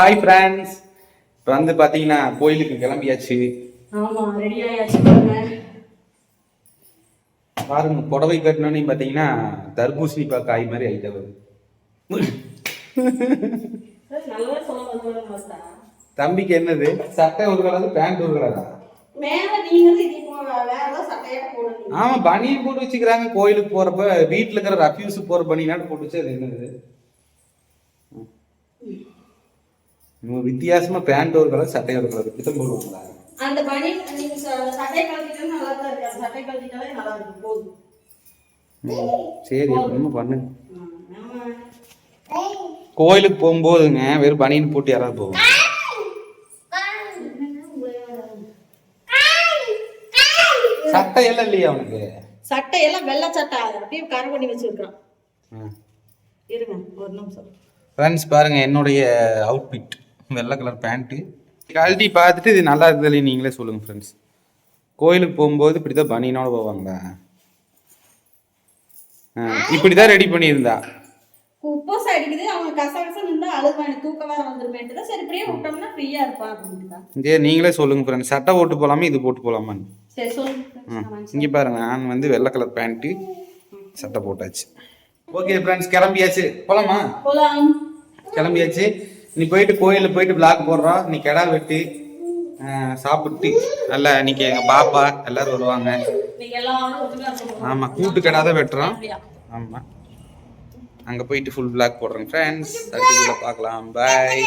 Hi friends இப்போ வந்து பார்த்தீங்கன்னா கோயிலுக்கு கிளம்பியாச்சு. ஆமா ரெடி ஆயாச்சு பாருங்க. புடவை கட்டினோன்னு பார்த்தீங்கன்னா தர்பூசணி பா காய் மாதிரி மாஸ்டா தம்பிக்கு என்னது? சட்டை ஒரு கலர் பேண்ட் ஒரு கலரா? ஆமா பனியன் போட்டு வச்சுக்கிறாங்க கோயிலுக்கு போறப்ப. வீட்டுல இருக்கிற ரஃப்யூஸ் போற பனியனாட்டு போட்டு வச்சு அது என்னது? இவங்க வித்தியாசமா பேண்ட் ஒரு கலர் சட்டை ஒரு கலர் இப்படி தான் போடுவாங்களா அந்த பனி நீங்க ச- சட்டை கழட்டிட்டாலும் நல்லா தான் இருக்கு. அந்த சட்டை கழட்டிட்டாலே நல்லா இருக்கும் போதும். ம், சரி என்னமோ பண்ணுங்க. கோயிலுக்கு போகும்போதுங்க வெறும் பனியன் போட்டு யாராவது போகும் சட்டை எல்லாம் இல்லையா அவனுக்கு சட்டை எல்லாம் வெள்ளை சட்டை. அப்படியே கரை பண்ணி வச்சிருக்கான். இருங்க ஒரு நிமிஷம். ஃப்ரெண்ட்ஸ் பாருங்க என்னுடைய அவுட்ஃபிட் வெள்ளை கலர் பேண்ட்டு. கழட்டி பார்த்துட்டு இது நல்லா இருக்குதுல்ல நீங்களே சொல்லுங்கள் ஃப்ரெண்ட்ஸ் கோயிலுக்கு போகும்போது இப்படி தான் பனியனோட போவாங்களா? ஆ, இப்படி தான் ரெடி பண்ணியிருந்தா. உப்போஸ் அடிக்குது அவங்க கசகச நின்று அழுவாங்க தூக்க வேற வந்துருமேட்டு தான் சரி இப்படியே விட்டோம்னா ஃப்ரீயா இருப்பா அப்படின்ட்டு தான் சரி நீங்களே சொல்லுங்கள் ஃப்ரெண்ட்ஸ் சட்டை போட்டு போகலாமா இது போட்டு போகலாமான்னு சரி சொல்லுங்க இங்கே பாருங்க நான் வந்து வெள்ளை கலர் பேண்ட்டு சட்டை போட்டாச்சு. ஓகே ஃப்ரெண்ட்ஸ் கிளம்பியாச்சு. போலாமா? போலாம். கிளம்பியாச்சு. நீ போயிட்டு கோயிலில் போயிட்டு பிளாக் போடுறோம் நீ கிடா வெட்டி சாப்பிட்டு நல்லா இன்னைக்கு எங்கள் பாப்பா எல்லாரும் வருவாங்க. ஆமாம் கூட்டு கிடா தான் வெட்டுறோம். ஆமாம் அங்கே போயிட்டு ஃபுல் பிளாக் போடுறோம் ஃப்ரெண்ட்ஸ் அடுத்த பார்க்கலாம். பாய்